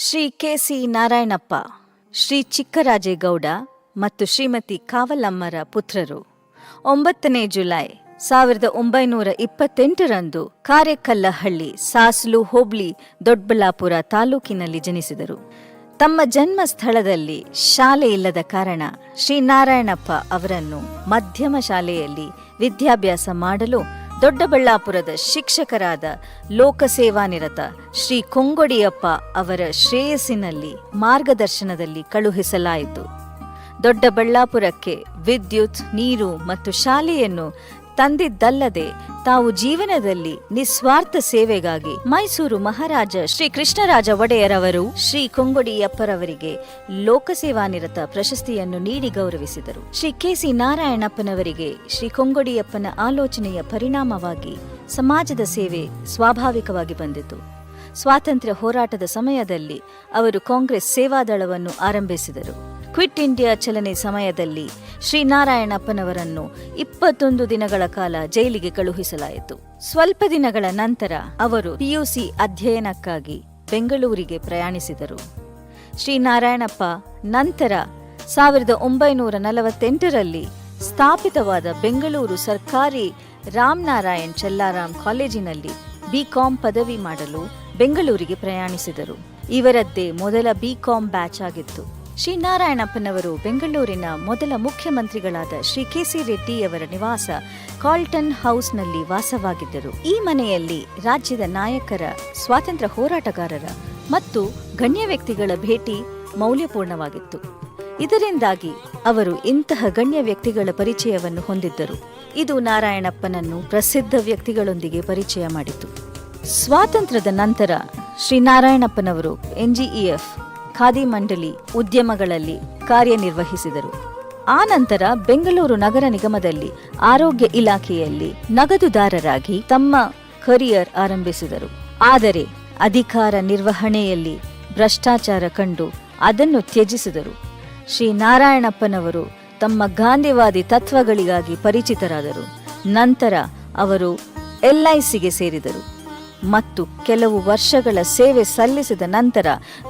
Shri K C Narayanappa, Shri Chikkarajegowda ಮತ್ತು ಶ್ರೀಮತಿ ಕಾವಲಮ್ಮರ ಪುತ್ರರು. ಒಂಬತ್ತನೇ ಜುಲೈ ಸಾವಿರದ ಒಂಬೈನೂರ ಇಪ್ಪತ್ತೆಂಟರಂದು ಕಾರೆಕಲ್ಲಹಳ್ಳಿ, ಸಾಸ್ಲು, ಹೋಬ್ಳಿ ದೊಡ್ಡಬಳ್ಳಾಪುರ ತಾಲೂಕಿನಲ್ಲಿ ಜನಿಸಿದರು. ತಮ್ಮ ಜನ್ಮ ಸ್ಥಳದಲ್ಲಿ ಶಾಲೆ ಇಲ್ಲದ ಕಾರಣ ಶ್ರೀನಾರಾಯಣಪ್ಪ ಅವರನ್ನು ಮಧ್ಯಮ ಶಾಲೆಯಲ್ಲಿ ವಿದ್ಯಾಭ್ಯಾಸ ಮಾಡಲು ದೊಡ್ಡಬಳ್ಳಾಪುರದ ಶಿಕ್ಷಕರಾದ ಲೋಕಸೇವಾನಿರತ ಶ್ರೀ ಕೊಂಗೊಡಿಯಪ್ಪ ಅವರ ಶ್ರೇಯಸ್ಸಿನಲ್ಲಿ ಮಾರ್ಗದರ್ಶನದಲ್ಲಿ ಕಳುಹಿಸಲಾಯಿತು. ದೊಡ್ಡಬಳ್ಳಾಪುರಕ್ಕೆ ವಿದ್ಯುತ್ ನೀರು ಮತ್ತು ಶಾಲೆಯನ್ನು ತಂದಿದ್ದಲ್ಲದೆ ತಾವು ಜೀವನದಲ್ಲಿ ನಿಸ್ವಾರ್ಥ ಸೇವೆಗಾಗಿ ಮೈಸೂರು ಮಹಾರಾಜ ಶ್ರೀ ಕೃಷ್ಣರಾಜ ಒಡೆಯರವರು ಶ್ರೀ ಕೊಂಗೊಡಿಯಪ್ಪರವರಿಗೆ ಲೋಕಸೇವಾನಿರತ ಪ್ರಶಸ್ತಿಯನ್ನು ನೀಡಿ ಗೌರವಿಸಿದರು. ಶ್ರೀ ಕೆಸಿ ನಾರಾಯಣಪ್ಪನವರಿಗೆ ಶ್ರೀ ಕೊಂಗೊಡಿಯಪ್ಪನ ಆಲೋಚನೆಯ ಪರಿಣಾಮವಾಗಿ ಸಮಾಜದ ಸೇವೆ ಸ್ವಾಭಾವಿಕವಾಗಿ ಬಂದಿತು. ಸ್ವಾತಂತ್ರ್ಯ ಹೋರಾಟದ ಸಮಯದಲ್ಲಿ ಅವರು ಕಾಂಗ್ರೆಸ್ ಸೇವಾದಳವನ್ನು ಆರಂಭಿಸಿದರು. ಕ್ವಿಟ್ ಇಂಡಿಯಾ ಚಲನೆ ಸಮಯದಲ್ಲಿ ಶ್ರೀನಾರಾಯಣಪ್ಪನವರನ್ನು ಇಪ್ಪತ್ತೊಂದು ದಿನಗಳ ಕಾಲ ಜೈಲಿಗೆ ಕಳುಹಿಸಲಾಯಿತು. ಸ್ವಲ್ಪ ದಿನಗಳ ನಂತರ ಅವರು ಪಿಯುಸಿ ಅಧ್ಯಯನಕ್ಕಾಗಿ ಬೆಂಗಳೂರಿಗೆ ಪ್ರಯಾಣಿಸಿದರು. ಶ್ರೀನಾರಾಯಣಪ್ಪ ನಂತರ ಸಾವಿರದ ಒಂಬೈನೂರ ನಲವತ್ತೆಂಟರಲ್ಲಿ ಸ್ಥಾಪಿತವಾದ ಬೆಂಗಳೂರು ಸರ್ಕಾರಿ ರಾಮನಾರಾಯಣ್ ಚೆಲ್ಲಾರಾಮ್ ಕಾಲೇಜಿನಲ್ಲಿ ಬಿಕಾಂ ಪದವಿ ಮಾಡಲು ಬೆಂಗಳೂರಿಗೆ ಪ್ರಯಾಣಿಸಿದರು. ಇವರದ್ದೇ ಮೊದಲ ಬಿಕಾಂ ಬ್ಯಾಚ್ ಆಗಿತ್ತು. ಶ್ರೀನಾರಾಯಣಪ್ಪನವರು ಬೆಂಗಳೂರಿನ ಮೊದಲ ಮುಖ್ಯಮಂತ್ರಿಗಳಾದ ಶ್ರೀ ಕೆಸಿ ರೆಡ್ಡಿಯವರ ನಿವಾಸ ಕಾಲ್ಟನ್ ಹೌಸ್ನಲ್ಲಿ ವಾಸವಾಗಿದ್ದರು. ಈ ಮನೆಯಲ್ಲಿ ರಾಜ್ಯದ ನಾಯಕರ ಸ್ವಾತಂತ್ರ್ಯ ಹೋರಾಟಗಾರರ ಮತ್ತು ಗಣ್ಯ ವ್ಯಕ್ತಿಗಳ ಭೇಟಿ ಮೌಲ್ಯಪೂರ್ಣವಾಗಿತ್ತು. ಇದರಿಂದಾಗಿ ಅವರು ಇಂತಹ ಗಣ್ಯ ವ್ಯಕ್ತಿಗಳ ಪರಿಚಯವನ್ನು ಹೊಂದಿದ್ದರು. ಇದು ನಾರಾಯಣಪ್ಪನನ್ನು ಪ್ರಸಿದ್ಧ ವ್ಯಕ್ತಿಗಳೊಂದಿಗೆ ಪರಿಚಯ ಮಾಡಿತು. ಸ್ವಾತಂತ್ರ್ಯದ ನಂತರ ಶ್ರೀ ನಾರಾಯಣಪ್ಪನವರು ಎನ್ಜಿಇಎಫ್ ಖಾದಿ ಮಂಡಳಿ ಉದ್ಯಮಗಳಲ್ಲಿ ಕಾರ್ಯನಿರ್ವಹಿಸಿದರು. ಆ ನಂತರ ಬೆಂಗಳೂರು ನಗರ ನಿಗಮದಲ್ಲಿ ಆರೋಗ್ಯ ಇಲಾಖೆಯಲ್ಲಿ ನಗದುದಾರರಾಗಿ ತಮ್ಮ ಕರಿಯರ್ ಆರಂಭಿಸಿದರು. ಆದರೆ ಅಧಿಕಾರ ನಿರ್ವಹಣೆಯಲ್ಲಿ ಭ್ರಷ್ಟಾಚಾರ ಕಂಡು ಅದನ್ನು ತ್ಯಜಿಸಿದರು. ಶ್ರೀ ನಾರಾಯಣಪ್ಪನವರು ತಮ್ಮ ಗಾಂಧಿವಾದಿ ತತ್ವಗಳಿಗಾಗಿ ಪರಿಚಿತರಾದರು. ನಂತರ ಅವರು ಎಲ್ಐಸಿಗೆ ಸೇರಿದರು. ಮತ್ತು ಕೆಲವು ವರ್ಷಗಳ ಸೇವೆ ಸಲ್ಲಿಸಿದ ನಂತರ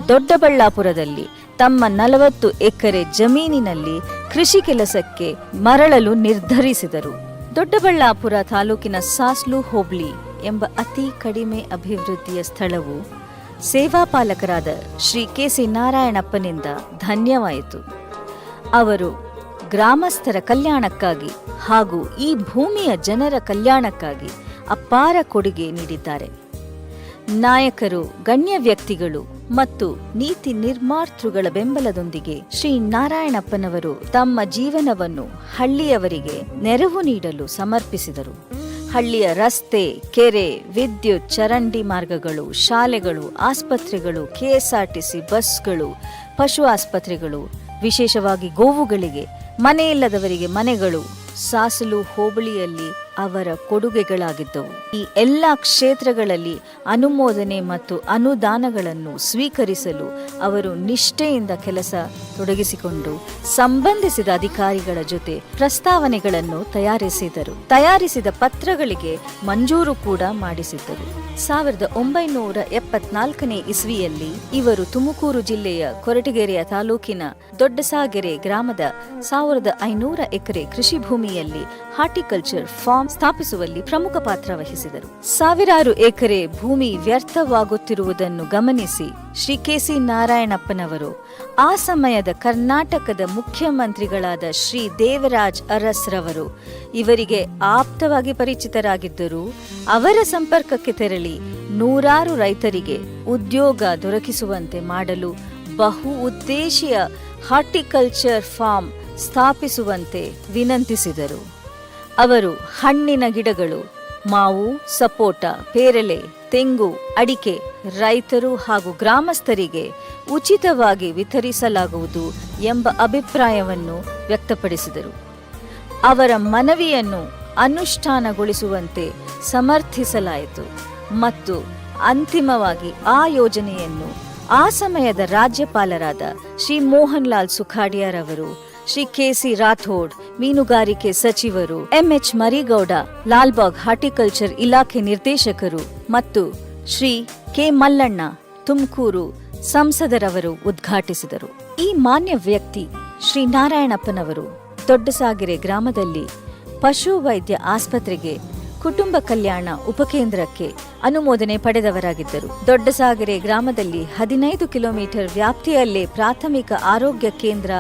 ದೊಡ್ಡಬಳ್ಳಾಪುರದಲ್ಲಿ ತಮ್ಮ ನಲವತ್ತು ಎಕರೆ ಜಮೀನಿನಲ್ಲಿ ಕೃಷಿ ಕೆಲಸಕ್ಕೆ ಮರಳಲು ನಿರ್ಧರಿಸಿದರು. ದೊಡ್ಡಬಳ್ಳಾಪುರ ತಾಲೂಕಿನ ಸಾಸ್ಲು ಹೋಬ್ಳಿ ಎಂಬ ಅತಿ ಕಡಿಮೆ ಅಭಿವೃದ್ಧಿಯ ಸ್ಥಳವು ಸೇವಾಪಾಲಕರಾದ ಶ್ರೀ ಕೆ ಸಿ ನಾರಾಯಣಪ್ಪನಿಂದ ಧನ್ಯವಾಯಿತು. ಅವರು ಗ್ರಾಮಸ್ಥರ ಕಲ್ಯಾಣಕ್ಕಾಗಿ ಹಾಗೂ ಈ ಭೂಮಿಯ ಜನರ ಕಲ್ಯಾಣಕ್ಕಾಗಿ ಅಪಾರ ಕೊಡುಗೆ ನೀಡಿದ್ದಾರೆ. ನಾಯಕರು, ಗಣ್ಯ ವ್ಯಕ್ತಿಗಳು ಮತ್ತು ನೀತಿ ನಿರ್ಮಾತೃಗಳ ಬೆಂಬಲದೊಂದಿಗೆ ಶ್ರೀ ನಾರಾಯಣಪ್ಪನವರು ತಮ್ಮ ಜೀವನವನ್ನು ಹಳ್ಳಿಯವರಿಗೆ ನೆರವು ನೀಡಲು ಸಮರ್ಪಿಸಿದರು. ಹಳ್ಳಿಯ ರಸ್ತೆ, ಕೆರೆ, ವಿದ್ಯುತ್, ಚರಂಡಿ ಮಾರ್ಗಗಳು, ಶಾಲೆಗಳು, ಆಸ್ಪತ್ರೆಗಳು, ಕೆಎಸ್ಆರ್ಟಿಸಿ ಬಸ್ಗಳು, ಪಶು ಆಸ್ಪತ್ರೆಗಳು, ವಿಶೇಷವಾಗಿ ಗೋವುಗಳಿಗೆ, ಮನೆಯಿಲ್ಲದವರಿಗೆ ಮನೆಗಳು, ಸಾಸಲು ಹೋಬಳಿಯಲ್ಲಿ ಅವರ ಕೊಡುಗೆಗಳಾಗಿದ್ದವು. ಈ ಎಲ್ಲ ಕ್ಷೇತ್ರಗಳಲ್ಲಿ ಅನುಮೋದನೆ ಮತ್ತು ಅನುದಾನಗಳನ್ನು ಸ್ವೀಕರಿಸಲು ಅವರು ನಿಷ್ಠೆಯಿಂದ ಕೆಲಸ ತೊಡಗಿಸಿಕೊಂಡು ಸಂಬಂಧಿಸಿದ ಅಧಿಕಾರಿಗಳ ಜೊತೆ ಪ್ರಸ್ತಾವನೆಗಳನ್ನು ತಯಾರಿಸಿದರು. ತಯಾರಿಸಿದ ಪತ್ರಗಳಿಗೆ ಮಂಜೂರು ಕೂಡ ಮಾಡಿಸಿದ್ದರು. ಸಾವಿರದ ಒಂಬೈನೂರ ಎಪ್ಪತ್ನಾಲ್ಕನೇ ಇಸ್ವಿಯಲ್ಲಿ ಇವರು ತುಮಕೂರು ಜಿಲ್ಲೆಯ ಕೊರಟಗೆರೆಯ ತಾಲೂಕಿನ ದೊಡ್ಡಸಾಗೆರೆ ಗ್ರಾಮದ ಸಾವಿರದ ಐನೂರ ಎಕರೆ ಕೃಷಿ ಭೂಮಿಯಲ್ಲಿ ಹಾರ್ಟಿಕಲ್ಚರ್ ಫಾರ್ಮ್ ಸ್ಥಾಪಿಸುವಲ್ಲಿ ಪ್ರಮುಖ ಪಾತ್ರ ವಹಿಸಿದರು. ಸಾವಿರಾರು ಎಕರೆ ಭೂಮಿ ವ್ಯರ್ಥವಾಗುತ್ತಿರುವುದನ್ನು ಗಮನಿಸಿ ಶ್ರೀ ಕೆ ಸಿ ನಾರಾಯಣಪ್ಪನವರು, ಆ ಸಮಯದ ಕರ್ನಾಟಕದ ಮುಖ್ಯಮಂತ್ರಿಗಳಾದ ಶ್ರೀ ದೇವರಾಜ್ ಅರಸ್ರವರು ಇವರಿಗೆ ಆಪ್ತವಾಗಿ ಪರಿಚಿತರಾಗಿದ್ದರು ಅವರ ಸಂಪರ್ಕಕ್ಕೆ ತೆರಳಿ ನೂರಾರು ರೈತರಿಗೆ ಉದ್ಯೋಗ ದೊರಕಿಸುವಂತೆ ಮಾಡಲು ಬಹು ಉದ್ದೇಶೀಯ ಹಾರ್ಟಿಕಲ್ಚರ್ ಫಾರ್ಮ್ ಸ್ಥಾಪಿಸುವಂತೆ ವಿನಂತಿಸಿದರು. ಅವರು ಹಣ್ಣಿನ ಗಿಡಗಳು, ಮಾವು, ಸಪೋಟ ಪೇರಲೆ ತೆಂಗು, ಅಡಿಕೆ, ರೈತರು ಹಾಗೂ ಗ್ರಾಮಸ್ಥರಿಗೆ ಉಚಿತವಾಗಿ ವಿತರಿಸಲಾಗುವುದು ಎಂಬ ಅಭಿಪ್ರಾಯವನ್ನು ವ್ಯಕ್ತಪಡಿಸಿದರು. ಅವರ ಮನವಿಯನ್ನು ಅನುಷ್ಠಾನಗೊಳಿಸುವಂತೆ ಸಮರ್ಥಿಸಲಾಯಿತು ಮತ್ತು ಅಂತಿಮವಾಗಿ ಆ ಯೋಜನೆಯನ್ನು ಆ ಸಮಯದ ರಾಜ್ಯಪಾಲರಾದ ಶ್ರೀ ಮೋಹನ್ ಲಾಲ್ ಸುಖಾಡಿಯಾರವರು ಶ್ರೀ ಕೆಸಿ ರಾಥೋಡ್, ಮೀನುಗಾರಿಕೆ ಸಚಿವರು, M H Marigowda, Lalbagh horticulture ಇಲಾಖೆ ನಿರ್ದೇಶಕರು ಮತ್ತು ಶ್ರೀ ಕೆ ಮಲ್ಲಣ್ಣ, ತುಮಕೂರು ಸಂಸದರವರು ಉದ್ಘಾಟಿಸಿದರು. ಈ ಮಾನ್ಯ ವ್ಯಕ್ತಿ ಶ್ರೀ ನಾರಾಯಣಪ್ಪನವರು, ದೊಡ್ಡಸಾಗಿರೆ ಗ್ರಾಮದಲ್ಲಿ ಪಶು ವೈದ್ಯ ಆಸ್ಪತ್ರೆಗೆ ಕುಟುಂಬ ಕಲ್ಯಾಣ ಉಪಕೇಂದ್ರಕ್ಕೆ ಅನುಮೋದನೆ ಪಡೆದವರಾಗಿದ್ದರು. ದೊಡ್ಡಸಾಗೆರೆ ಗ್ರಾಮದಲ್ಲಿ ಹದಿನೈದು ಕಿಲೋಮೀಟರ್ ವ್ಯಾಪ್ತಿಯಲ್ಲೇ ಪ್ರಾಥಮಿಕ ಆರೋಗ್ಯ ಕೇಂದ್ರ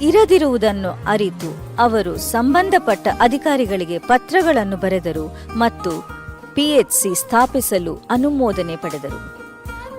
ಇರದಿರುವುದನ್ನು ಅರಿತು ಅವರು ಸಂಬಂಧಪಟ್ಟ ಅಧಿಕಾರಿಗಳಿಗೆ ಪತ್ರಗಳನ್ನು ಬರೆದರು ಮತ್ತು ಪಿಎಚ್ಸಿ ಸ್ಥಾಪಿಸಲು ಅನುಮೋದನೆ ಪಡೆದರು.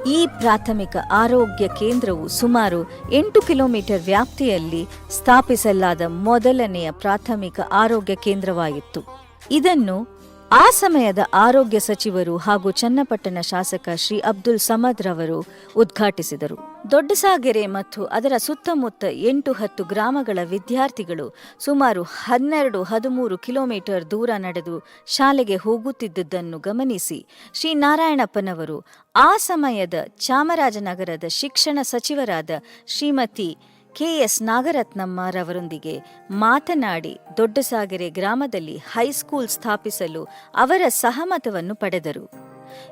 ಈ ಪ್ರಾಥಮಿಕ ಆರೋಗ್ಯ ಕೇಂದ್ರವು ಸುಮಾರು ಎಂಟು ಕಿಲೋಮೀಟರ್ ವ್ಯಾಪ್ತಿಯಲ್ಲಿ ಸ್ಥಾಪಿಸಲಾದ ಮೊದಲನೆಯ ಪ್ರಾಥಮಿಕ ಆರೋಗ್ಯ ಕೇಂದ್ರವಾಗಿತ್ತು. ಇದನ್ನು ಆ ಸಮಯದ ಆರೋಗ್ಯ ಸಚಿವರು ಹಾಗೂ ಚನ್ನಪಟ್ಟಣ ಶಾಸಕ ಶ್ರೀ ಅಬ್ದುಲ್ ಸಮದ್ ರವರು ಉದ್ಘಾಟಿಸಿದರು. ದೊಡ್ಡಸಾಗೆರೆ ಮತ್ತು ಅದರ ಸುತ್ತಮುತ್ತ ಎಂಟು ಹತ್ತು ಗ್ರಾಮಗಳ ವಿದ್ಯಾರ್ಥಿಗಳು ಸುಮಾರು ಹನ್ನೆರಡು ಹದಿಮೂರು ಕಿಲೋಮೀಟರ್ ದೂರ ನಡೆದು ಶಾಲೆಗೆ ಹೋಗುತ್ತಿದ್ದುದನ್ನು ಗಮನಿಸಿ ಶ್ರೀ ನಾರಾಯಣಪ್ಪನವರು ಆ ಸಮಯದ ಚಾಮರಾಜನಗರದ ಶಿಕ್ಷಣ ಸಚಿವರಾದ ಶ್ರೀಮತಿ ಕೆಎಸ್ ನಾಗರತ್ನಮ್ಮರವರೊಂದಿಗೆ ಮಾತನಾಡಿ ದೊಡ್ಡಸಾಗೆರೆ ಗ್ರಾಮದಲ್ಲಿ ಹೈಸ್ಕೂಲ್ ಸ್ಥಾಪಿಸಲು ಅವರ ಸಹಮತವನ್ನು ಪಡೆದರು.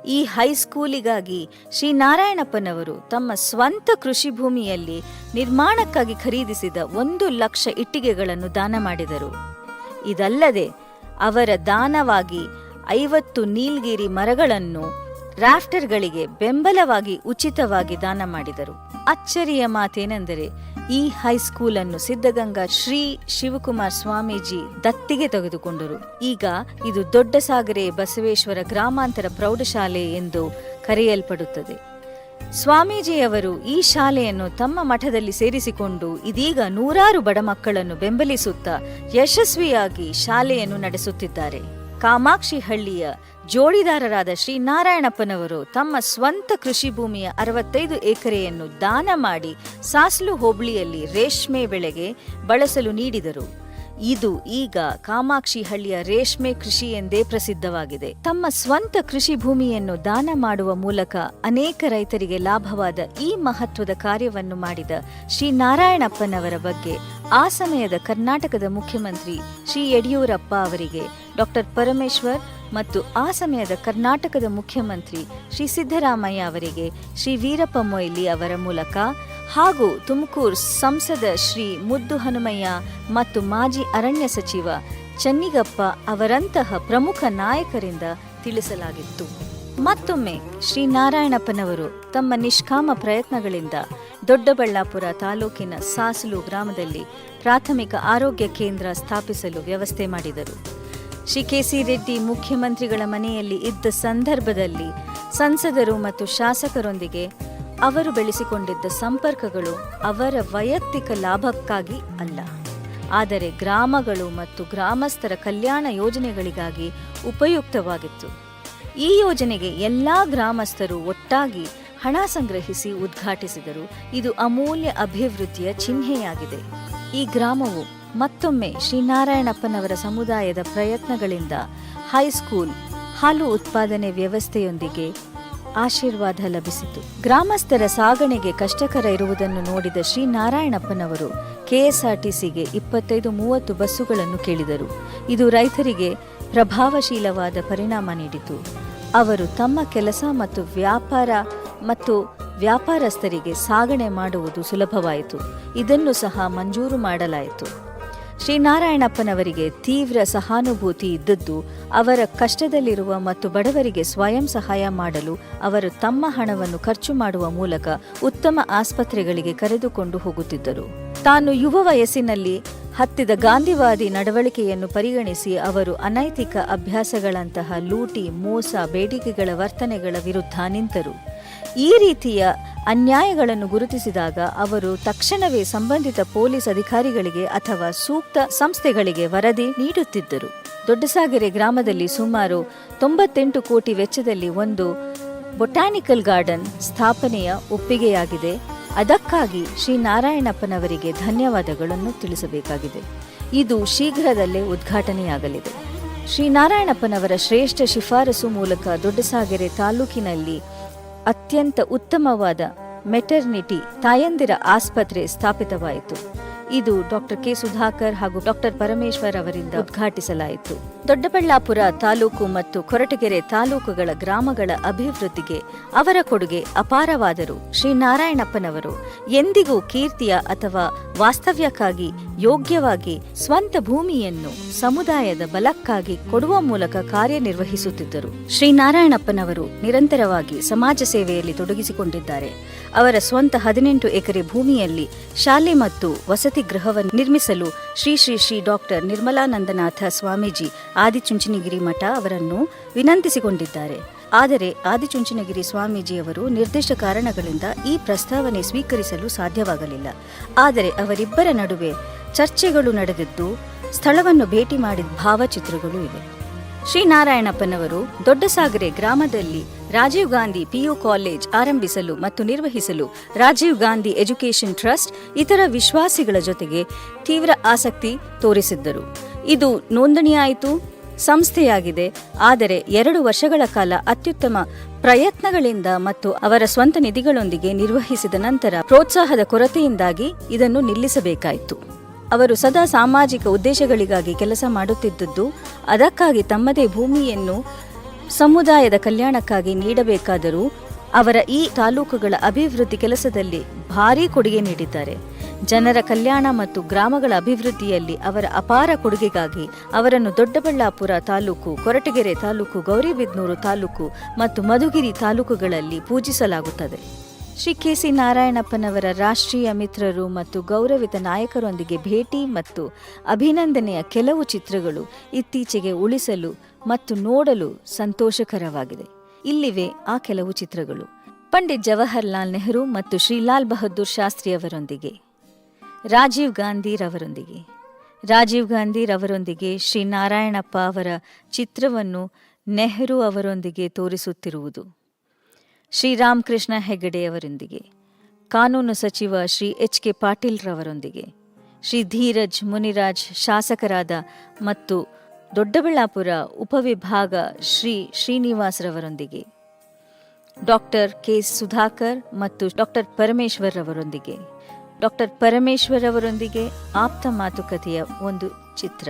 ಈ ಹೈಸ್ಕೂಲಿಗಾಗಿ ಶ್ರೀ ನಾರಾಯಣಪ್ಪನವರು ತಮ್ಮ ಸ್ವಂತ ಕೃಷಿ ಭೂಮಿಯಲ್ಲಿ ನಿರ್ಮಾಣಕ್ಕಾಗಿ ಖರೀದಿಸಿದ ಒಂದು ಲಕ್ಷ ಇಟ್ಟಿಗೆಗಳನ್ನು ದಾನ ಮಾಡಿದರು. ಇದಲ್ಲದೆ ಅವರ ದಾನವಾಗಿ ಐವತ್ತು ನೀಲ್ಗಿರಿ ಮರಗಳನ್ನು ರಾಫ್ಟರ್ಗಳಿಗೆ ಬೆಂಬಲವಾಗಿ ಉಚಿತವಾಗಿ ದಾನ ಮಾಡಿದರು. ಅಚ್ಚರಿಯ ಮಾತೇನೆಂದರೆ ಈ ಹೈಸ್ಕೂಲ್ ಅನ್ನು ಸಿದ್ಧಗಂಗಾ ಶ್ರೀ ಶಿವಕುಮಾರ್ ಸ್ವಾಮೀಜಿ ದತ್ತಿಗೆ ತೆಗೆದುಕೊಂಡರು. ಈಗ ಇದು ದೊಡ್ಡ ಸಾಗರೆ ಬಸವೇಶ್ವರ ಗ್ರಾಮಾಂತರ ಪ್ರೌಢಶಾಲೆ ಎಂದು ಕರೆಯಲ್ಪಡುತ್ತದೆ. ಸ್ವಾಮೀಜಿಯವರು ಈ ಶಾಲೆಯನ್ನು ತಮ್ಮ ಮಠದಲ್ಲಿ ಸೇರಿಸಿಕೊಂಡು ಇದೀಗ ನೂರಾರು ಬಡ ಮಕ್ಕಳನ್ನು ಬೆಂಬಲಿಸುತ್ತಾ ಯಶಸ್ವಿಯಾಗಿ ಶಾಲೆಯನ್ನು ನಡೆಸುತ್ತಿದ್ದಾರೆ. ಕಾಮಾಕ್ಷಿ ಹಳ್ಳಿಯ ಜೋಡಿದಾರರಾದ ಶ್ರೀ ನಾರಾಯಣಪ್ಪನವರು ತಮ್ಮ ಸ್ವಂತ ಕೃಷಿ ಭೂಮಿಯ ಅರವತ್ತೈದು ಎಕರೆಯನ್ನು ದಾನ ಮಾಡಿ ಸಾಸ್ಲು ಹೋಬಳಿಯಲ್ಲಿ ರೇಷ್ಮೆ ಬೆಳೆಗೆ ಬಳಸಲು ನೀಡಿದರು. ಇದು ಈಗ ಕಾಮಾಕ್ಷಿ ಹಳ್ಳಿಯ ರೇಷ್ಮೆ ಕೃಷಿ ಎಂದೇ ಪ್ರಸಿದ್ಧವಾಗಿದೆ. ತಮ್ಮ ಸ್ವಂತ ಕೃಷಿ ಭೂಮಿಯನ್ನು ದಾನ ಮಾಡುವ ಮೂಲಕ ಅನೇಕ ರೈತರಿಗೆ ಲಾಭವಾದ ಈ ಮಹತ್ವದ ಕಾರ್ಯವನ್ನು ಮಾಡಿದ ಶ್ರೀ ನಾರಾಯಣಪ್ಪನವರ ಬಗ್ಗೆ ಆ ಸಮಯದ ಕರ್ನಾಟಕದ ಮುಖ್ಯಮಂತ್ರಿ ಶ್ರೀ ಯಡಿಯೂರಪ್ಪ ಅವರಿಗೆ ಡಾಕ್ಟರ್ ಪರಮೇಶ್ವರ್ ಮತ್ತು ಆ ಸಮಯದ ಕರ್ನಾಟಕದ ಮುಖ್ಯಮಂತ್ರಿ ಶ್ರೀ ಸಿದ್ದರಾಮಯ್ಯ ಅವರಿಗೆ ಶ್ರೀ ವೀರಪ್ಪ ಮೊಯ್ಲಿ ಅವರ ಮೂಲಕ ಹಾಗೂ ತುಮಕೂರು ಸಂಸದ ಶ್ರೀ ಮುದ್ದು ಹನುಮಯ್ಯ ಮತ್ತು ಮಾಜಿ ಅರಣ್ಯ ಸಚಿವ ಚನ್ನಿಗಪ್ಪ ಅವರಂತಹ ಪ್ರಮುಖ ನಾಯಕರಿಂದ ತಿಳಿಸಲಾಗಿತ್ತು. ಮತ್ತೊಮ್ಮೆ ಶ್ರೀ ನಾರಾಯಣಪ್ಪನವರು ತಮ್ಮ ನಿಷ್ಕಾಮ ಪ್ರಯತ್ನಗಳಿಂದ ದೊಡ್ಡಬಳ್ಳಾಪುರ ತಾಲೂಕಿನ ಸಾಸಲು ಗ್ರಾಮದಲ್ಲಿ ಪ್ರಾಥಮಿಕ ಆರೋಗ್ಯ ಕೇಂದ್ರ ಸ್ಥಾಪಿಸಲು ವ್ಯವಸ್ಥೆ ಮಾಡಿದರು. ಶ್ರೀ ಕೆಸಿ ರೆಡ್ಡಿ ಮುಖ್ಯಮಂತ್ರಿಗಳ ಮನೆಯಲ್ಲಿ ಇದ್ದ ಸಂದರ್ಭದಲ್ಲಿ ಸಂಸದರು ಮತ್ತು ಶಾಸಕರೊಂದಿಗೆ ಅವರು ಬೆಳೆಸಿಕೊಂಡಿದ್ದ ಸಂಪರ್ಕಗಳು ಅವರ ವೈಯಕ್ತಿಕ ಲಾಭಕ್ಕಾಗಿ ಅಲ್ಲ. ಆದರೆ ಗ್ರಾಮಗಳು ಮತ್ತು ಗ್ರಾಮಸ್ಥರ ಕಲ್ಯಾಣ ಯೋಜನೆಗಳಿಗಾಗಿ ಉಪಯುಕ್ತವಾಗಿತ್ತು. ಈ ಯೋಜನೆಗೆ ಎಲ್ಲಾ ಗ್ರಾಮಸ್ಥರು ಒಟ್ಟಾಗಿ ಹಣ ಸಂಗ್ರಹಿಸಿ ಉದ್ಘಾಟಿಸಿದರು. ಇದು ಅಮೂಲ್ಯ ಅಭಿವೃದ್ಧಿಯ ಚಿಹ್ನೆಯಾಗಿದೆ. ಈ ಗ್ರಾಮವು ಮತ್ತೊಮ್ಮೆ ಶ್ರೀನಾರಾಯಣಪ್ಪನವರ ಸಮುದಾಯದ ಪ್ರಯತ್ನಗಳಿಂದ ಹೈಸ್ಕೂಲ್ ಹಾಲು ಉತ್ಪಾದನೆ ವ್ಯವಸ್ಥೆಯೊಂದಿಗೆ ಆಶೀರ್ವಾದ ಲಭಿಸಿತು. ಗ್ರಾಮಸ್ಥರ ಸಾಗಣೆಗೆ ಕಷ್ಟಕರ ಇರುವುದನ್ನು ನೋಡಿದ ಶ್ರೀ ನಾರಾಯಣಪ್ಪನವರು ಕೆಎಸ್ಆರ್ಟಿಸಿಗೆ ಇಪ್ಪತ್ತೈದು ಮೂವತ್ತು ಬಸ್ಸುಗಳನ್ನು ಕೇಳಿದರು. ಇದು ರೈತರಿಗೆ ಪ್ರಭಾವಶೀಲವಾದ ಪರಿಣಾಮ ನೀಡಿತು. ಅವರು ತಮ್ಮ ಕೆಲಸ ಮತ್ತು ವ್ಯಾಪಾರ ಮತ್ತು ವ್ಯಾಪಾರಸ್ಥರಿಗೆ ಸಾಗಣೆ ಮಾಡುವುದು ಸುಲಭವಾಯಿತು. ಇದನ್ನು ಸಹ ಮಂಜೂರು ಮಾಡಲಾಯಿತು. ಶ್ರೀನಾರಾಯಣಪ್ಪನವರಿಗೆ ತೀವ್ರ ಸಹಾನುಭೂತಿ ಇದ್ದದ್ದು, ಅವರ ಕಷ್ಟದಲ್ಲಿರುವ ಮತ್ತು ಬಡವರಿಗೆ ಸ್ವಯಂ ಸಹಾಯ ಮಾಡಲು ಅವರು ತಮ್ಮ ಹಣವನ್ನು ಖರ್ಚು ಮಾಡುವ ಮೂಲಕ ಉತ್ತಮ ಆಸ್ಪತ್ರೆಗಳಿಗೆ ಕರೆದುಕೊಂಡು ಹೋಗುತ್ತಿದ್ದರು. ತಾನು ಯುವ ವಯಸ್ಸಿನಲ್ಲಿ ಹತ್ತಿದ ಗಾಂಧಿವಾದಿ ನಡವಳಿಕೆಯನ್ನು ಪರಿಗಣಿಸಿ ಅವರು ಅನೈತಿಕ ಅಭ್ಯಾಸಗಳಂತಹ ಲೂಟಿ, ಮೋಸ, ಬೇಡಿಕೆಗಳ ವರ್ತನೆಗಳ ವಿರುದ್ಧ ನಿಂತರು. ಈ ರೀತಿಯ ಅನ್ಯಾಯಗಳನ್ನು ಗುರುತಿಸಿದಾಗ ಅವರು ತಕ್ಷಣವೇ ಸಂಬಂಧಿತ ಪೊಲೀಸ್ ಅಧಿಕಾರಿಗಳಿಗೆ ಅಥವಾ ಸೂಕ್ತ ಸಂಸ್ಥೆಗಳಿಗೆ ವರದಿ ನೀಡುತ್ತಿದ್ದರು. ದೊಡ್ಡಸಾಗೆರೆ ಗ್ರಾಮದಲ್ಲಿ ಸುಮಾರು ತೊಂಬತ್ತೆಂಟು ಕೋಟಿ ವೆಚ್ಚದಲ್ಲಿ ಒಂದು ಬೊಟಾನಿಕಲ್ ಗಾರ್ಡನ್ ಸ್ಥಾಪನೆಯ ಒಪ್ಪಿಗೆಯಾಗಿದೆ. ಅದಕ್ಕಾಗಿ ಶ್ರೀ ನಾರಾಯಣಪ್ಪನವರಿಗೆ ಧನ್ಯವಾದಗಳನ್ನು ತಿಳಿಸಬೇಕಾಗಿದೆ. ಇದು ಶೀಘ್ರದಲ್ಲೇ ಉದ್ಘಾಟನೆಯಾಗಲಿದೆ. ಶ್ರೀ ನಾರಾಯಣಪ್ಪನವರ ಶ್ರೇಷ್ಠ ಶಿಫಾರಸು ಮೂಲಕ ದೊಡ್ಡಸಾಗೆರೆ ತಾಲೂಕಿನಲ್ಲಿ ಅತ್ಯಂತ ಉತ್ತಮವಾದ ಮೆಟರ್ನಿಟಿ ತಾಯಂದಿರ ಆಸ್ಪತ್ರೆ ಸ್ಥಾಪಿತವಾಯಿತು. ಇದು ಡಾಕ್ಟರ್ ಕೆ ಸುಧಾಕರ್ ಹಾಗೂ ಡಾಕ್ಟರ್ ಪರಮೇಶ್ವರ್ ಅವರಿಂದ ಉದ್ಘಾಟಿಸಲಾಯಿತು. ದೊಡ್ಡಬಳ್ಳಾಪುರ ತಾಲೂಕು ಮತ್ತು ಕೊರಟಗೆರೆ ತಾಲೂಕುಗಳ ಗ್ರಾಮಗಳ ಅಭಿವೃದ್ಧಿಗೆ ಅವರ ಕೊಡುಗೆ ಅಪಾರವಾದರು ಶ್ರೀನಾರಾಯಣಪ್ಪನವರು ಎಂದಿಗೂ ಕೀರ್ತಿಯ ಅಥವಾ ವಾಸ್ತವ್ಯಕ್ಕಾಗಿ ಯೋಗ್ಯವಾಗಿ ಸ್ವಂತ ಭೂಮಿಯನ್ನು ಸಮುದಾಯದ ಬಲಕ್ಕಾಗಿ ಕೊಡುವ ಮೂಲಕ ಕಾರ್ಯನಿರ್ವಹಿಸುತ್ತಿದ್ದರು. ಶ್ರೀನಾರಾಯಣಪ್ಪನವರು ನಿರಂತರವಾಗಿ ಸಮಾಜ ಸೇವೆಯಲ್ಲಿ ತೊಡಗಿಸಿಕೊಂಡಿದ್ದಾರೆ. ಅವರ ಸ್ವಂತ ಹದಿನೆಂಟು ಎಕರೆ ಭೂಮಿಯಲ್ಲಿ ಶಾಲೆ ಮತ್ತು ವಸತಿ ಗೃಹವನ್ನು ನಿರ್ಮಿಸಲು ಶ್ರೀ ಶ್ರೀ ಶ್ರೀ ಡಾಕ್ಟರ್ ನಿರ್ಮಲಾನಂದನಾಥ ಸ್ವಾಮೀಜಿ ಆದಿಚುಂಚನಗಿರಿ ಮಠ ಅವರನ್ನು ವಿನಂತಿಸಿಕೊಂಡಿದ್ದಾರೆ. ಆದರೆ ಆದಿಚುಂಚನಗಿರಿ ಸ್ವಾಮೀಜಿಯವರು ನಿರ್ದಿಷ್ಟ ಕಾರಣಗಳಿಂದ ಈ ಪ್ರಸ್ತಾವನೆ ಸ್ವೀಕರಿಸಲು ಸಾಧ್ಯವಾಗಲಿಲ್ಲ. ಆದರೆ ಅವರಿಬ್ಬರ ನಡುವೆ ಚರ್ಚೆಗಳು ನಡೆದಿದ್ದು, ಸ್ಥಳವನ್ನು ಭೇಟಿ ಮಾಡಿದ ಭಾವಚಿತ್ರಗಳು ಇವೆ. ಶ್ರೀನಾರಾಯಣಪ್ಪನವರು ದೊಡ್ಡಸಾಗರೆ ಗ್ರಾಮದಲ್ಲಿ ರಾಜೀವ್ ಗಾಂಧಿ ಪಿಯು ಕಾಲೇಜ್ ಆರಂಭಿಸಲು ಮತ್ತು ನಿರ್ವಹಿಸಲು ರಾಜೀವ್ ಗಾಂಧಿ ಎಜುಕೇಶನ್ ಟ್ರಸ್ಟ್ ಇತರ ವಿಶ್ವಾಸಿಗಳ ಜೊತೆಗೆ ತೀವ್ರ ಆಸಕ್ತಿ ತೋರಿಸಿದ್ದರು. ಇದು ನೋಂದಣಿಯಾಯಿತು, ಸಂಸ್ಥೆಯಾಗಿದೆ, ಆದರೆ ಎರಡು ವರ್ಷಗಳ ಕಾಲ ಅತ್ಯುತ್ತಮ ಪ್ರಯತ್ನಗಳಿಂದ ಮತ್ತು ಅವರ ಸ್ವಂತ ನಿಧಿಗಳೊಂದಿಗೆ ನಿರ್ವಹಿಸಿದ ನಂತರ ಪ್ರೋತ್ಸಾಹದ ಕೊರತೆಯಿಂದಾಗಿ ಇದನ್ನು ನಿಲ್ಲಿಸಬೇಕಾಯಿತು. ಅವರು ಸದಾ ಸಾಮಾಜಿಕ ಉದ್ದೇಶಗಳಿಗಾಗಿ ಕೆಲಸ ಮಾಡುತ್ತಿದ್ದದ್ದು, ಅದಕ್ಕಾಗಿ ತಮ್ಮದೇ ಭೂಮಿಯನ್ನು ಸಮುದಾಯದ ಕಲ್ಯಾಣಕ್ಕಾಗಿ ನೀಡಬೇಕಾದರೂ ಅವರ ಈ ತಾಲೂಕುಗಳ ಅಭಿವೃದ್ಧಿ ಕೆಲಸದಲ್ಲಿ ಭಾರೀ ಕೊಡುಗೆ ನೀಡಿದ್ದಾರೆ. ಜನರ ಕಲ್ಯಾಣ ಮತ್ತು ಗ್ರಾಮಗಳ ಅಭಿವೃದ್ಧಿಯಲ್ಲಿ ಅವರ ಅಪಾರ ಕೊಡುಗೆಗಾಗಿ ಅವರನ್ನು ದೊಡ್ಡಬಳ್ಳಾಪುರ ತಾಲೂಕು, ಕೊರಟಗೆರೆ ತಾಲೂಕು, ಗೌರಿಬಿದನೂರು ತಾಲೂಕು ಮತ್ತು ಮಧುಗಿರಿ ತಾಲೂಕುಗಳಲ್ಲಿ ಪೂಜಿಸಲಾಗುತ್ತದೆ. ಶ್ರೀ ಕೆ ಸಿ ನಾರಾಯಣಪ್ಪನವರ ರಾಷ್ಟ್ರೀಯ ಮಿತ್ರರು ಮತ್ತು ಗೌರವಿತ ನಾಯಕರೊಂದಿಗೆ ಭೇಟಿ ಮತ್ತು ಅಭಿನಂದನೆಯ ಕೆಲವು ಚಿತ್ರಗಳು ಇತ್ತೀಚೆಗೆ ಉಳಿಸಲು ಮತ್ತು ನೋಡಲು ಸಂತೋಷಕರವಾಗಿದೆ. ಇಲ್ಲಿವೆ ಆ ಕೆಲವು ಚಿತ್ರಗಳು. ಪಂಡಿತ್ ಜವಾಹರ್ಲಾಲ್ ನೆಹರು ಮತ್ತು ಶ್ರೀ ಲಾಲ್ ಬಹದ್ದೂರ್ ಶಾಸ್ತ್ರಿಯವರೊಂದಿಗೆ ರಾಜೀವ್ ಗಾಂಧಿ ರವರೊಂದಿಗೆ. ರಾಜೀವ್ ಗಾಂಧಿ ರವರೊಂದಿಗೆ ಶ್ರೀ ನಾರಾಯಣಪ್ಪ ಅವರ ಚಿತ್ರವನ್ನು ನೆಹರು ಅವರೊಂದಿಗೆ ತೋರಿಸುತ್ತಿರುವುದು. ಶ್ರೀರಾಮಕೃಷ್ಣ ಹೆಗಡೆಯವರೊಂದಿಗೆ ಕಾನೂನು ಸಚಿವ ಶ್ರೀ ಎಚ್ ಕೆ ಪಾಟೀಲ್ ರವರೊಂದಿಗೆ. ಶ್ರೀ ಧೀರಜ್ ಮುನಿರಾಜ್ ಶಾಸಕರಾದ ಮತ್ತು ದೊಡ್ಡಬಳ್ಳಾಪುರ ಉಪವಿಭಾಗ ಶ್ರೀ ಶ್ರೀನಿವಾಸ್ ರವರೊಂದಿಗೆ ಡಾಕ್ಟರ್ ಕೆ ಸುಧಾಕರ್ ಮತ್ತು ಡಾಕ್ಟರ್ ಪರಮೇಶ್ವರ್ ರವರೊಂದಿಗೆ ಡಾಕ್ಟರ್ ಪರಮೇಶ್ವರ್ ಅವರೊಂದಿಗೆ ಆಪ್ತ ಮಾತುಕತೆಯ ಒಂದು ಚಿತ್ರ.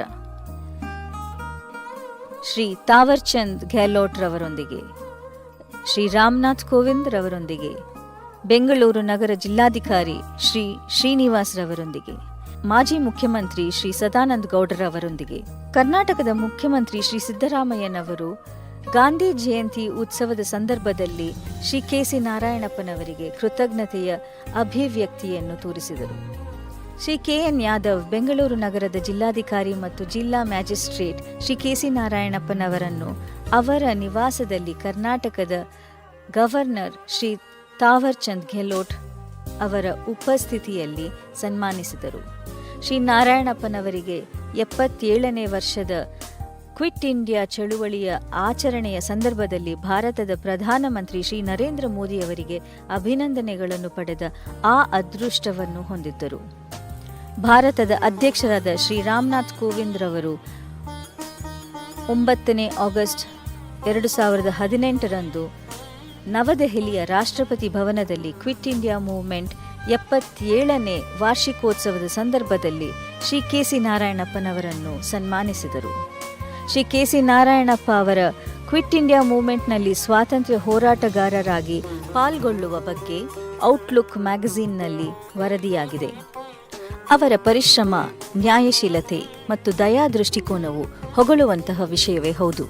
ಶ್ರೀ ತಾವರ್ಚಂದ್ ಗೆಹ್ಲೋಟ್ ರವರೊಂದಿಗೆ ಶ್ರೀ ರಾಮನಾಥ್ ಕೋವಿಂದ್ ರವರೊಂದಿಗೆ. ಬೆಂಗಳೂರು ನಗರ ಜಿಲ್ಲಾಧಿಕಾರಿ ಶ್ರೀ ಶ್ರೀನಿವಾಸ್ ರವರೊಂದಿಗೆ ಮಾಜಿ ಮುಖ್ಯಮಂತ್ರಿ ಶ್ರೀ ಸದಾನಂದ ಗೌಡರವರೊಂದಿಗೆ ಕರ್ನಾಟಕದ ಮುಖ್ಯಮಂತ್ರಿ ಶ್ರೀ ಸಿದ್ದರಾಮಯ್ಯನವರು ಗಾಂಧಿ ಜಯಂತಿ ಉತ್ಸವದ ಸಂದರ್ಭದಲ್ಲಿ ಶ್ರೀ ಕೆ ಸಿ ನಾರಾಯಣಪ್ಪನವರಿಗೆ ಕೃತಜ್ಞತೆಯ ಅಭಿವ್ಯಕ್ತಿಯನ್ನು ತೋರಿಸಿದರು. ಶ್ರೀ ಕೆ ಎನ್ ಯಾದವ್ ಬೆಂಗಳೂರು ನಗರದ ಜಿಲ್ಲಾಧಿಕಾರಿ ಮತ್ತು ಜಿಲ್ಲಾ ಮ್ಯಾಜಿಸ್ಟ್ರೇಟ್ ಶ್ರೀ ಕೆ ಸಿ ನಾರಾಯಣಪ್ಪನವರನ್ನು ಅವರ ನಿವಾಸದಲ್ಲಿ ಕರ್ನಾಟಕದ ಗವರ್ನರ್ ಶ್ರೀ ತಾವರ್ಚಂದ್ ಗೆಹ್ಲೋಟ್ ಅವರ ಉಪಸ್ಥಿತಿಯಲ್ಲಿ ಸನ್ಮಾನಿಸಿದರು. ಶ್ರೀ ನಾರಾಯಣಪ್ಪನವರಿಗೆ ಎಪ್ಪತ್ತೇಳನೇ ವರ್ಷದ ಕ್ವಿಟ್ ಇಂಡಿಯಾ ಚಳುವಳಿಯ ಆಚರಣೆಯ ಸಂದರ್ಭದಲ್ಲಿ ಭಾರತದ ಪ್ರಧಾನಮಂತ್ರಿ ಶ್ರೀ ನರೇಂದ್ರ ಮೋದಿಯವರಿಗೆ ಅಭಿನಂದನೆಗಳನ್ನು ಪಡೆದ ಆ ಅದೃಷ್ಟವನ್ನು ಹೊಂದಿದ್ದರು. ಭಾರತದ ಅಧ್ಯಕ್ಷರಾದ ಶ್ರೀ ರಾಮನಾಥ್ ಕೋವಿಂದ್ ರವರು ಒಂಬತ್ತನೇ ಆಗಸ್ಟ್ ಎರಡು ಸಾವಿರದ ಹದಿನೆಂಟರಂದು ನವದೆಹಲಿಯ ರಾಷ್ಟ್ರಪತಿ ಭವನದಲ್ಲಿ ಕ್ವಿಟ್ ಇಂಡಿಯಾ ಮೂವ್ಮೆಂಟ್ ಎಪ್ಪತ್ತೇಳನೇ ವಾರ್ಷಿಕೋತ್ಸವದ ಸಂದರ್ಭದಲ್ಲಿ ಶ್ರೀ ಕೆ ಸಿ ನಾರಾಯಣಪ್ಪನವರನ್ನು ಸನ್ಮಾನಿಸಿದರು. ಶ್ರೀ ಕೆ ಸಿ ನಾರಾಯಣಪ್ಪ ಅವರ ಕ್ವಿಟ್ ಇಂಡಿಯಾ ಮೂವ್ಮೆಂಟ್ನಲ್ಲಿ ಸ್ವಾತಂತ್ರ್ಯ ಹೋರಾಟಗಾರರಾಗಿ ಪಾಲ್ಗೊಳ್ಳುವ ಬಗ್ಗೆ ಔಟ್ಲುಕ್ ಮ್ಯಾಗಝೀನ್ನಲ್ಲಿ ವರದಿಯಾಗಿದೆ. ಅವರ ಪರಿಶ್ರಮ, ನ್ಯಾಯಶೀಲತೆ ಮತ್ತು ದಯಾ ದೃಷ್ಟಿಕೋನವು ಹೊಗಳುವಂತಹ ವಿಷಯವೇ ಹೌದು.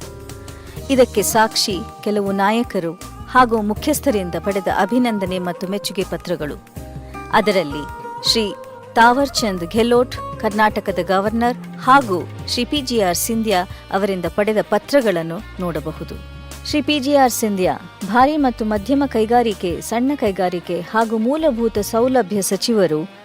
ಇದಕ್ಕೆ ಸಾಕ್ಷಿ ಕೆಲವು ನಾಯಕರು ಹಾಗೂ ಮುಖ್ಯಸ್ಥರಿಂದ ಪಡೆದ ಅಭಿನಂದನೆ ಮತ್ತು ಮೆಚ್ಚುಗೆ ಪತ್ರಗಳು. ಅದರಲ್ಲಿ ಶ್ರೀ ತಾವರ್ಚಂದ್ ಗೆಹ್ಲೋಟ್ ಕರ್ನಾಟಕದ ಗವರ್ನರ್ ಹಾಗೂ ಶ್ರೀ ಪಿಜಿಆರ್ ಸಿಂಧ್ಯಾ ಅವರಿಂದ ಪಡೆದ ಪತ್ರಗಳನ್ನು ನೋಡಬಹುದು. ಶ್ರೀ ಪಿಜಿಆರ್ ಸಿಂಧ್ಯಾ ಭಾರಿ ಮತ್ತು ಮಧ್ಯಮ ಕೈಗಾರಿಕೆ, ಸಣ್ಣ ಕೈಗಾರಿಕೆ ಹಾಗೂ ಮೂಲಭೂತ ಸೌಲಭ್ಯ ಸಚಿವರು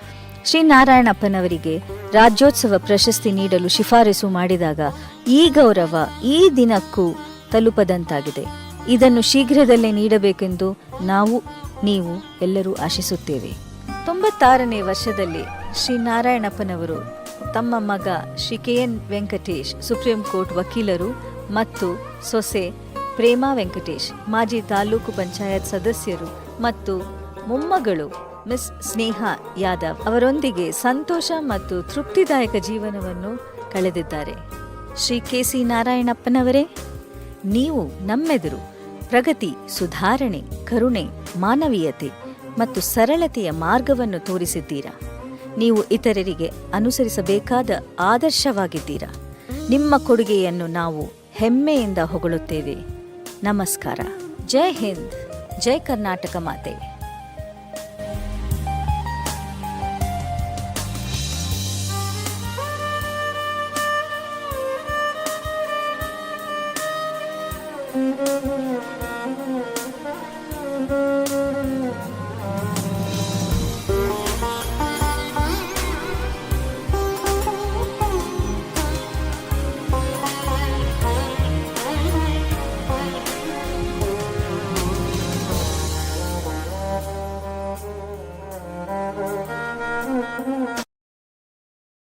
ಶ್ರೀ ನಾರಾಯಣಪ್ಪನವರಿಗೆ ರಾಜ್ಯೋತ್ಸವ ಪ್ರಶಸ್ತಿ ನೀಡಲು ಶಿಫಾರಸು ಮಾಡಿದಾಗ ಈ ಗೌರವ ಈ ದಿನಕ್ಕೂ ತಲುಪದಂತಾಗಿದೆ. ಇದನ್ನು ಶೀಘ್ರದಲ್ಲೇ ನೀಡಬೇಕೆಂದು ನಾವು, ನೀವು ಎಲ್ಲರೂ ಆಶಿಸುತ್ತೇವೆ. ತೊಂಬತ್ತಾರನೇ ವರ್ಷದಲ್ಲಿ ಶ್ರೀ ನಾರಾಯಣಪ್ಪನವರು ತಮ್ಮ ಮಗ Shri K N Venkatesh supreme court ವಕೀಲರು ಮತ್ತು ಸೊಸೆ ಪ್ರೇಮಾ ವೆಂಕಟೇಶ್, ಮಾಜಿ ತಾಲೂಕು ಪಂಚಾಯತ್ ಸದಸ್ಯರು ಮತ್ತು ಮೊಮ್ಮಗಳು ಮಿಸ್ ಸ್ನೇಹ ಯಾದವ್ ಅವರೊಂದಿಗೆ ಸಂತೋಷ ಮತ್ತು ತೃಪ್ತಿದಾಯಕ ಜೀವನವನ್ನು ಕಳೆದಿದ್ದಾರೆ. ಶ್ರೀ ಕೆ ಸಿ ನಾರಾಯಣಪ್ಪನವರೇ, ನೀವು ನಮ್ಮೆದುರು ಪ್ರಗತಿ, ಸುಧಾರಣೆ, ಕರುಣೆ, ಮಾನವೀಯತೆ ಮತ್ತು ಸರಳತೆಯ ಮಾರ್ಗವನ್ನು ತೋರಿಸಿದ್ದೀರಾ? ನೀವು ಇತರರಿಗೆ ಅನುಸರಿಸಬೇಕಾದ ಆದರ್ಶವಾಗಿದ್ದೀರಾ? ನಿಮ್ಮ ಕೊಡುಗೆಯನ್ನು ನಾವು ಹೆಮ್ಮೆಯಿಂದ ಹೊಗಳುತ್ತೇವೆ. ನಮಸ್ಕಾರ. ಜೈ ಹಿಂದ್. ಜೈ ಕರ್ನಾಟಕ ಮಾತೆ.